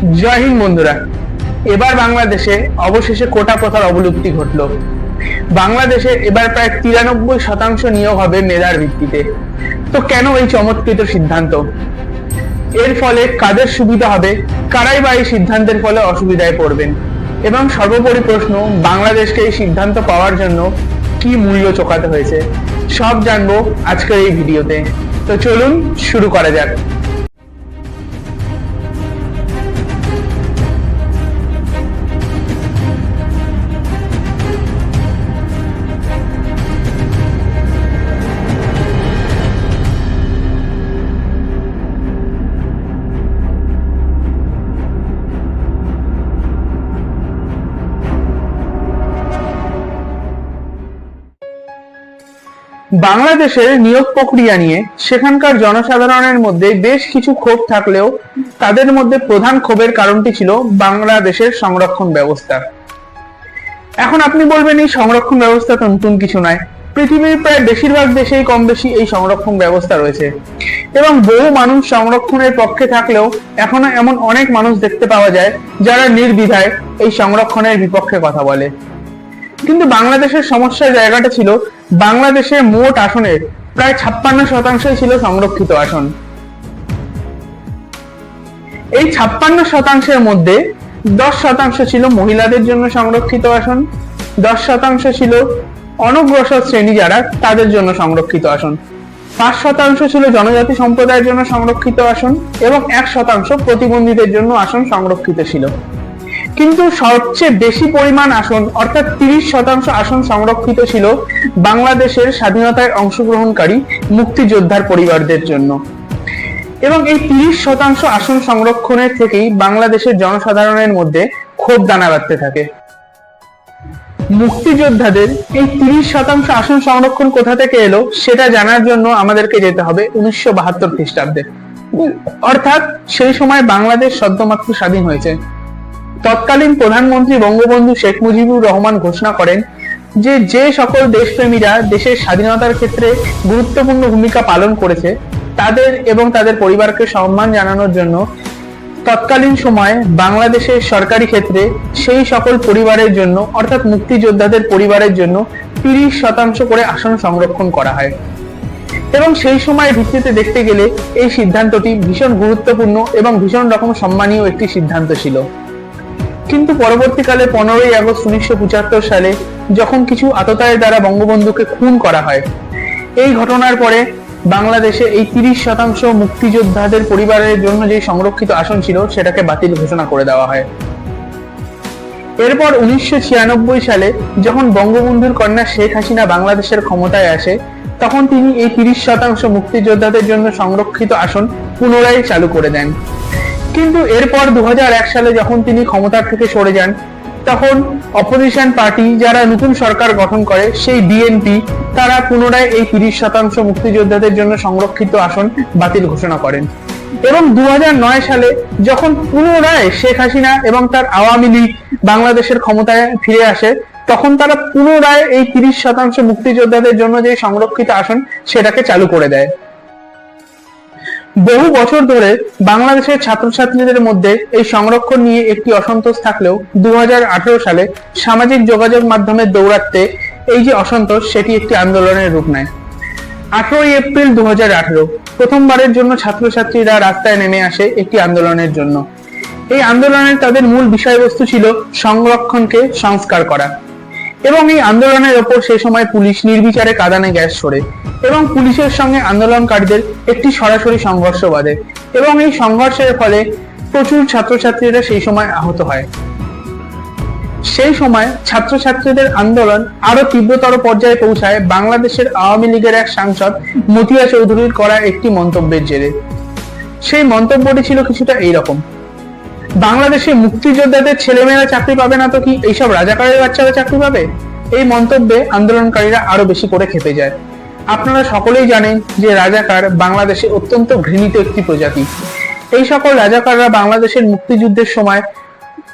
জয় হিন্দ বন্ধুরা। এবার বাংলাদেশে অবশেষে কোটা প্রথার অবলুপ্তি ঘটল। বাংলাদেশে এবার প্রায় তিরানব্বই শতাংশ নিয়োগ হবে মেধার ভিত্তিতে। তো কেন এই চমৎকৃত সিদ্ধান্ত? এর ফলে কাদের সুবিধা হবে? কারাই বা এই সিদ্ধান্তের ফলে অসুবিধায় পড়বেন? এবং সর্বোপরি প্রশ্ন, বাংলাদেশকে এই সিদ্ধান্ত পাওয়ার জন্য কি মূল্য চোকাতে হয়েছে? সব জানব আজকের এই ভিডিওতে। তো চলুন শুরু করা যাক। বাংলাদেশের নিয়োগ প্রক্রিয়া নিয়ে সেখানকার জনসাধারণের মধ্যে বেশ কিছু ক্ষোভ থাকলেও তাদের মধ্যে প্রধান ক্ষোভের কারণটি ছিল বাংলাদেশের সংরক্ষণ ব্যবস্থা। এখন আপনি বলবেন এই সংরক্ষণ ব্যবস্থা তো নতুন কিছু নয়। পৃথিবীর প্রায় বেশিরভাগ দেশেই কম বেশি এই সংরক্ষণ ব্যবস্থা রয়েছে। এবং বহু মানুষ সংরক্ষণের পক্ষে থাকলেও এখনও এমন অনেক মানুষ দেখতে পাওয়া যায় যারা নির্বিধায় এই সংরক্ষণের বিপক্ষে কথা বলে। কিন্তু বাংলাদেশের সমস্যার জায়গাটা ছিল বাংলাদেশের মোট আসনের প্রায় ছাপ্পান্ন শতাংশই ছিল সংরক্ষিত আসন। এই ছাপ্পান্ন শতাংশের মধ্যে দশ শতাংশ ছিল মহিলাদের জন্য সংরক্ষিত আসন, দশ শতাংশ ছিল অনগ্রসর শ্রেণি যারা তাদের জন্য সংরক্ষিত আসন। পাঁচ শতাংশ ছিল জনজাতি সম্প্রদায়ের জন্য সংরক্ষিত আসন এবং এক শতাংশ প্রতিবন্ধীদের জন্য আসন সংরক্ষিত ছিল। কিন্তু সবচেয়ে বেশি পরিমাণ আসন, অর্থাৎ তিরিশ শতাংশ আসন সংরক্ষিত ছিল বাংলাদেশের স্বাধীনতায় অংশগ্রহণকারী মুক্তিযোদ্ধার পরিবারদের জন্য। এবং এই তিরিশ শতাংশ আসন সংরক্ষণের থেকেই বাংলাদেশের জনসাধারণের মধ্যে ক্ষোভ দানা বাঁধতে থাকে। মুক্তিযোদ্ধাদের এই তিরিশ শতাংশ আসন সংরক্ষণ কোথা থেকে এলো, সেটা জানার জন্য আমাদেরকে যেতে হবে উনিশশো বাহাত্তর খ্রিস্টাব্দে। অর্থাৎ সেই সময় বাংলাদেশ সদ্যমাত্র স্বাধীন হয়েছে। তৎকালীন প্রধানমন্ত্রী বঙ্গবন্ধু শেখ মুজিবুর রহমান ঘোষণা করেন যে যে সকল দেশপ্রেমীরা দেশের স্বাধীনতার ক্ষেত্রে গুরুত্বপূর্ণ ভূমিকা পালন করেছে, তাদের এবং তাদের পরিবারকে সম্মান জানানোর জন্য তৎকালীন সময়ে বাংলাদেশের সরকারি ক্ষেত্রে সেই সকল পরিবারের জন্য, অর্থাৎ মুক্তিযোদ্ধাদের পরিবারের জন্য তিরিশ শতাংশ করে আসন সংরক্ষণ করা হয়। এবং সেই সময়ের ভিত্তিতে দেখতে গেলে এই সিদ্ধান্তটি ভীষণ গুরুত্বপূর্ণ এবং ভীষণ রকম সম্মানীয় একটি সিদ্ধান্ত ছিল। কিন্তু পরবর্তীকালে পনেরোই আগস্ট উনিশশো পঁচাত্তর সালে যখন কিছু আততায়ের দ্বারা বঙ্গবন্ধুকে খুন করা হয়, এই ঘটনার পরে বাংলাদেশে এই তিরিশ শতাংশ মুক্তিযোদ্ধাদের পরিবারের জন্য যে সংরক্ষিত আসন ছিল, সেটাকে বাতিল ঘোষণা করে দেওয়া হয়। এরপর উনিশশো ছিয়ানব্বই সালে যখন বঙ্গবন্ধুর কন্যা শেখ হাসিনা বাংলাদেশের ক্ষমতায় আসে, তখন তিনি এই তিরিশ শতাংশ মুক্তিযোদ্ধাদের জন্য সংরক্ষিত আসন পুনরায় চালু করে দেন। কিন্তু এরপর দু হাজার এক সালে যখন তিনি ক্ষমতা থেকে সরে যান, তখন অপোজিশন পার্টি যারা নতুন সরকার গঠন করে, সেই বিএনপি তারা পুনরায় এই তিরিশ শতাংশ মুক্তিযোদ্ধাদের জন্য সংরক্ষিত আসন বাতিল ঘোষণা করেন। এবং দু হাজার নয় সালে যখন পুনরায় শেখ হাসিনা এবং তার আওয়ামী লীগ বাংলাদেশের ক্ষমতায় ফিরে আসে, তখন তারা পুনরায় এই তিরিশ শতাংশ মুক্তিযোদ্ধাদের জন্য যে সংরক্ষিত আসন, সেটাকে চালু করে দেয়। বহু বছর ধরে বাংলাদেশের ছাত্রছাত্রীদের মধ্যে এই সংরক্ষণ নিয়ে একটি অসন্তোষ থাকলেও দু সালে সামাজিক যোগাযোগ মাধ্যমে দৌরাত্মে এই যে অসন্তোষ, সেটি একটি আন্দোলনের রূপ নেয়। আঠারোই এপ্রিল দু হাজার আঠারো, প্রথমবারের জন্য ছাত্রছাত্রীরা রাস্তায় নেমে আসে একটি আন্দোলনের জন্য। এই আন্দোলনের তাদের মূল বিষয়বস্তু ছিল সংরক্ষণকে সংস্কার করা। এবং এই আন্দোলনের ওপর সেই সময় পুলিশ নির্বিচারে কাঁদানে গ্যাস ছড়ে এবং পুলিশের সঙ্গে আন্দোলনকারীদের একটি সরাসরি সংঘর্ষ বাঁধে এবং এই সংঘর্ষের ফলে প্রচুর ছাত্রছাত্রীরা সেই সময় আহত হয়। সেই সময় ছাত্রছাত্রীদের আন্দোলন আরও তীব্রতর পর্যায়ে পৌঁছায় বাংলাদেশের আওয়ামী লীগের এক সাংসদ মতিয়া চৌধুরীর করা একটি মন্তব্যের জেরে। সেই মন্তব্যটি ছিল কিছুটা এইরকম বাংলাদেশে মুক্তিযোদ্ধাদের ছেলেমেয়েরা চাকরি পাবে না তো কি এইসব রাজাকারের বাচ্চারা চাকরি পাবে? এই মন্তব্যে আন্দোলনকারীরা আরও বেশি করে খেপে যায়। আপনারা সকলেই জানেন যে রাজাকার বাংলাদেশে অত্যন্ত ঘৃণিত একটি প্রজাতি। এই সকল রাজাকাররা বাংলাদেশের মুক্তিযুদ্ধের সময়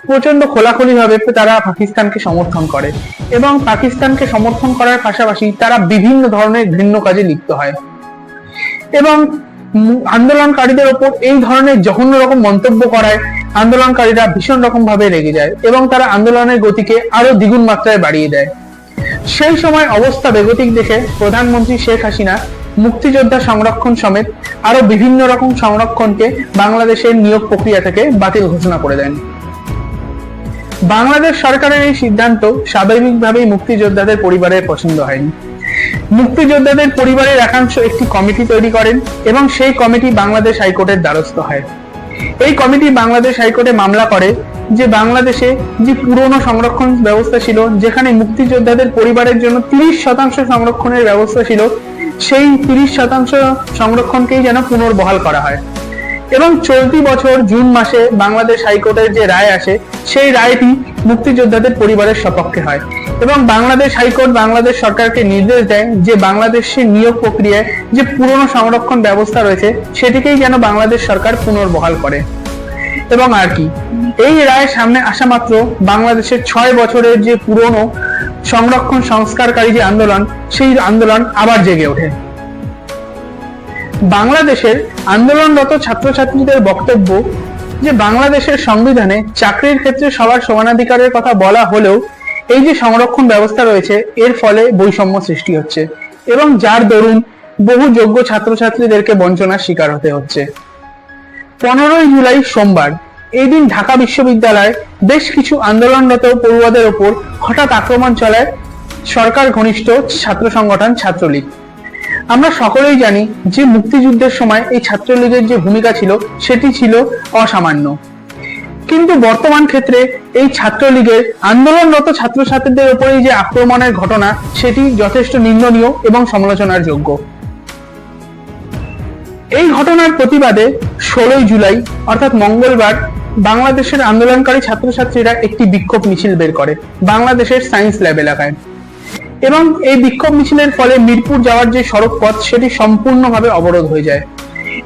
প্রচণ্ড খোলাখুলি ভাবে তারা পাকিস্তানকে সমর্থন করে এবং পাকিস্তানকে সমর্থন করার পাশাপাশি তারা বিভিন্ন ধরনের ঘৃণ্য কাজে লিপ্ত হয়। এবং আন্দোলনকারীদের ওপর এই ধরনের জঘন্য রকম মন্তব্য করায় আন্দোলনকারীরা ভীষণ রকম ভাবে রেগে যায় এবং তারা আন্দোলনের গতিকে আরও দ্বিগুণ মাত্রায় বাড়িয়ে দেয়। সেই সময় অবস্থা বেগতিক দেখে প্রধানমন্ত্রী শেখ হাসিনা, মুক্তিযোদ্ধা সংরক্ষণ সমেত আরও বিভিন্ন রকম সংরক্ষণকে বাংলাদেশের নিয়োগ প্রক্রিয়া থেকে বাতিল ঘোষণা করে দেন। বাংলাদেশ সরকারের এই সিদ্ধান্ত স্বাভাবিকভাবেই মুক্তিযোদ্ধাদের পরিবারের পছন্দ হয়নি। মুক্তিযোদ্ধাদের পরিবারের একাংশ একটি কমিটি তৈরি করেন এবং সেই কমিটি বাংলাদেশ হাইকোর্টের দ্বারস্থ হয়। এই কমিটি বাংলাদেশ হাইকোর্টে মামলা করে যে বাংলাদেশে যে পুরনো সংরক্ষণ ব্যবস্থা ছিল, যেখানে মুক্তিযোদ্ধাদের পরিবারের জন্য তিরিশ শতাংশ সংরক্ষণের ব্যবস্থা ছিল, সেই তিরিশ শতাংশ সংরক্ষণকেই যেন পুনর্বহাল করা হয়। এবং চলতি বছর জুন মাসে বাংলাদেশ হাইকোর্টের যে রায় আসে, সেই রায়টি মুক্তিযোদ্ধাদের পরিবারের সপক্ষে হয়। এবং বাংলাদেশ হাইকোর্ট বাংলাদেশ সরকারকে নির্দেশ দেয় যে বাংলাদেশের নিয়োগ প্রক্রিয়ায় যে পুরনো সংরক্ষণ ব্যবস্থা রয়েছে, সেটিকেই যেন বাংলাদেশ সরকার পুনর্বহাল করে। এবং আর কি, এই রায় সামনে আসা মাত্র বাংলাদেশের ছয় বছরের যে পুরনো সংরক্ষণ সংস্কারকারী যে আন্দোলন, সেই আন্দোলন আবার জেগে ওঠে। বাংলাদেশের আন্দোলনরত ছাত্রছাত্রীদের বক্তব্য যে বাংলাদেশের সংবিধানে চাকরির ক্ষেত্রে সবার সমানাধিকারের কথা বলা হলেও এই যে সংরক্ষণ ব্যবস্থা রয়েছে, এর ফলে বৈষম্য সৃষ্টি হচ্ছে এবং যার দরুন বহু যোগ্য ছাত্রছাত্রীদেরকে বঞ্চনার শিকার হতে হচ্ছে। পনেরোই জুলাই সোমবার, এই দিন ঢাকা বিশ্ববিদ্যালয়ে বেশ কিছু আন্দোলনরত পড়ুয়াদের ওপর হঠাৎ আক্রমণ চলায় সরকার ঘনিষ্ঠ ছাত্র সংগঠন ছাত্রলীগ। আমরা সকলেই জানি যে মুক্তিযুদ্ধের সময় এই ছাত্রলীগের যে ভূমিকা ছিল, সেটি ছিল অসামান্য। কিন্তু বর্তমান ক্ষেত্রে এই ছাত্রলীগের আন্দোলনরত ছাত্রছাত্রীদের উপরেই যে আক্রমণের ঘটনা, সেটি যথেষ্ট নিন্দনীয় এবং সমালোচনার যোগ্য। এই ঘটনার প্রতিবাদে ষোলোই জুলাই, অর্থাৎ মঙ্গলবার, বাংলাদেশের আন্দোলনকারী ছাত্রছাত্রীরা একটি বিক্ষোভ মিছিল বের করে, বাংলাদেশের সায়েন্স ল্যাব এলাকায়। এবং এই বিক্ষোভ মিছিলের ফলে মিরপুর যাওয়ার যে সড়ক পথ, সেটি সম্পূর্ণভাবে অবরোধ হয়ে যায়।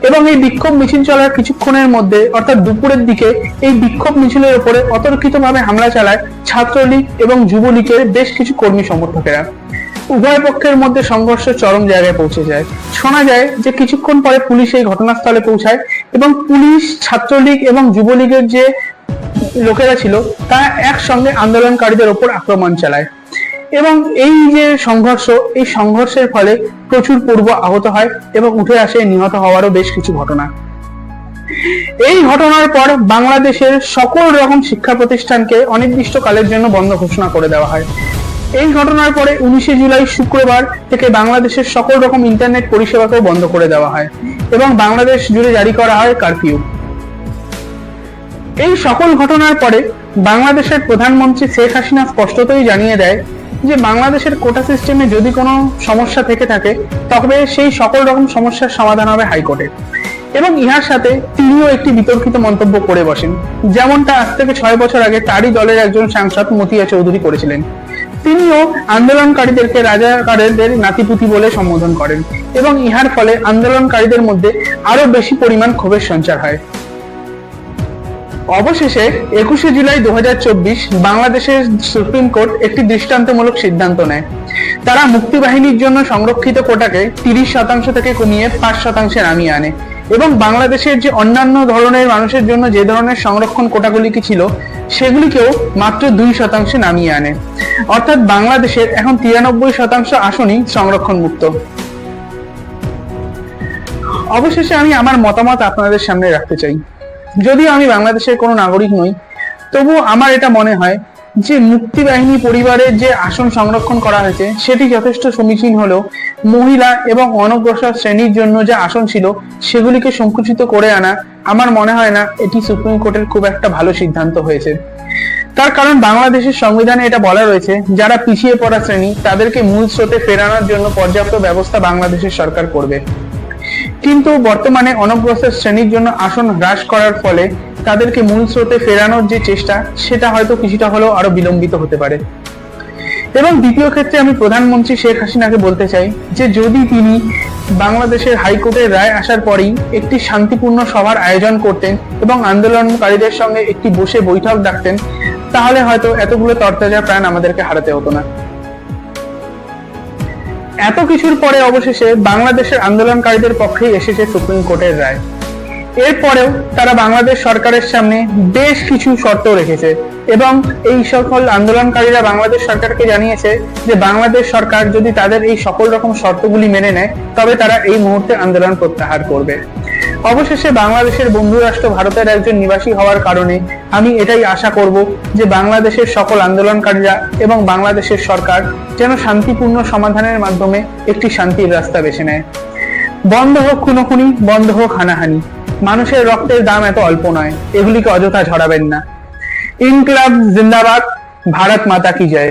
এবং এই বিক্ষোভ মিছিল চলার কিছুক্ষণের মধ্যে, অর্থাৎ দুপুরের দিকে, এই বিক্ষোভ মিছিলের উপরে অতর্কিতভাবে হামলা চালায় ছাত্রলীগ এবং যুবলীগের বেশ কিছু কর্মী সমর্থকেরা। উভয় পক্ষের মধ্যে সংঘর্ষ চরম জায়গায় পৌঁছে যায়। শোনা যায় যে কিছুক্ষণ পরে পুলিশ এই ঘটনাস্থলে পৌঁছায় এবং পুলিশ, ছাত্রলীগ এবং যুবলীগের যে লোকেরা ছিল, তারা একসঙ্গে আন্দোলনকারীদের ওপর আক্রমণ চালায়। এবং এই যে সংঘর্ষ, এই সংঘর্ষের ফলে প্রচুর পূর্ব আহত হয় এবং উঠে আসে নিহত হওয়ারও বেশ কিছু ঘটনা। এই ঘটনার পর বাংলাদেশের সকল রকম শিক্ষা প্রতিষ্ঠানকে অনির্দিষ্টকালের জন্য বন্ধ ঘোষণা করে দেওয়া হয়। এই ঘটনার পরে উনিশে জুলাই শুক্রবার থেকে বাংলাদেশের সকল রকম ইন্টারনেট পরিষেবাকেও বন্ধ করে দেওয়া হয় এবং বাংলাদেশ জুড়ে জারি করা হয় কারফিউ। এই সকল ঘটনার পরে বাংলাদেশের প্রধানমন্ত্রী শেখ হাসিনা স্পষ্টতই জানিয়ে দেয় যে বাংলাদেশের কোটা সিস্টেমে যদি কোনো সমস্যা থেকে থাকে, তবে সেই সকল রকম সমস্যার সমাধান হবে হাইকোর্টে। এবং ইহার সাথে তিনিও একটি বিতর্কিত মন্তব্য করে বসেন, যেমনটা আজ থেকে ছয় বছর আগে তারই দলের একজন সাংসদ মতিয়া চৌধুরী করেছিলেন। তিনিও আন্দোলনকারীদেরকে রাজাকারদের নাতিপুতি বলে সম্বোধন করেন এবং ইহার ফলে আন্দোলনকারীদের মধ্যে আরও বেশি পরিমাণ ক্ষোভের সঞ্চার হয়। অবশেষে একুশে জুলাই দু হাজার চব্বিশ বাংলাদেশের সুপ্রিম কোর্ট একটি দৃষ্টান্তমূলক সিদ্ধান্ত নেয়। তারা মুক্তিবাহিনীর জন্য সংরক্ষিত কোটাকে তিরিশ শতাংশ থেকে কমিয়ে পাঁচ শতাংশে নামিয়ে আনে এবং বাংলাদেশের যে অন্যান্য ধরনের মানুষের জন্য যে ধরনের সংরক্ষণ কোটাগুলি কি ছিল, সেগুলিকেও মাত্র দুই শতাংশে নামিয়ে আনে। অর্থাৎ বাংলাদেশের এখন তিরানব্বই শতাংশ আসনই সংরক্ষণ মুক্ত অবশেষে আমি আমার মতামত আপনাদের সামনে রাখতে চাই। যদিও আমি বাংলাদেশের কোনো নাগরিক নই তবু আমার এটা মনে হয় যে মুক্তি বাহিনী পরিবারের যে আসন সংরক্ষণ করা হয়েছে, সেটি যথেষ্ট সমীচীন হলেও মহিলা এবং অনগ্রসর শ্রেণির জন্য যে আসন ছিল, সেগুলিকে সংকুচিত করে আনা আমার মনে হয় না এটি সুপ্রিম কোর্টের খুব একটা ভালো সিদ্ধান্ত হয়েছে। তার কারণ বাংলাদেশের সংবিধানে এটা বলা রয়েছে, যারা পিছিয়ে পড়া শ্রেণি, তাদেরকে মূল স্রোতে ফেরানোর জন্য পর্যাপ্ত ব্যবস্থা বাংলাদেশের সরকার করবে। কিন্তু বর্তমানে অনগ্রসর শ্রেণির জন্য আসন হ্রাস করার ফলে তাদেরকে মূল স্রোতে ফেরানোর যে চেষ্টা, সেটা হয়তো কিছুটা হলেও আরও বিলম্বিত হতে পারে। এবং দ্বিতীয় ক্ষেত্রে আমি প্রধানমন্ত্রী শেখ হাসিনাকে বলতে চাই যে যদি তিনি বাংলাদেশের হাইকোর্টের রায় আসার পরেই একটি শান্তিপূর্ণ সভার আয়োজন করতেন এবং আন্দোলনকারীদের সঙ্গে একটি বসে বৈঠক ডাকতেন, তাহলে হয়তো এতগুলো তরতাজা প্রাণ আমাদেরকে হারাতে হতো না। এত কিছুর পরে অবশেষে বাংলাদেশের আন্দোলনকারীদের পক্ষেই এসেছে সুপ্রিম কোর্টের রায়। এরপরেও তারা বাংলাদেশ সরকারের সামনে বেশ কিছু শর্ত রেখেছে এবং এই সকল আন্দোলনকারীরা বাংলাদেশ সরকারকে জানিয়েছে যে বাংলাদেশ সরকার যদি তাদের এই সকল রকম শর্তগুলি মেনে নেয়, তবে তারা এই মুহূর্তে আন্দোলন প্রত্যাহার করবে। অবশেষে বাংলাদেশের বন্ধু রাষ্ট্র ভারতের একজন নিবাসী হওয়ার কারণে আমি এটাই আশা করব যে বাংলাদেশের সকল আন্দোলনকারীরা এবং বাংলাদেশের সরকার যেন শান্তিপূর্ণ সমাধানের মাধ্যমে একটি শান্তির রাস্তা বেছে নেয়। বন্ধ হোক খুনোখুনি, বন্ধ হোক হানাহানি। মানুষের রক্তের দাম এত অল্প নয়। এগুলিকে অযথা ঝরাবেন না। ইনকলাব, জিন্দাবাদ, ভারত মাতা কি জয়।